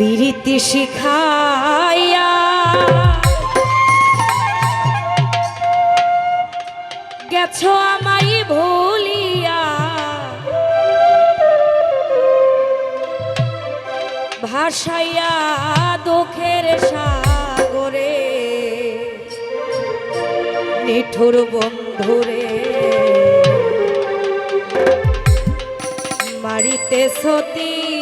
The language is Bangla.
প্রীতি শিখাইয়া। গেছো আমাই ভুলিয়া। ভাসাইয়া দুঃখের সাগরে। নিঠুর বন্ধুরে। মারিতে সতী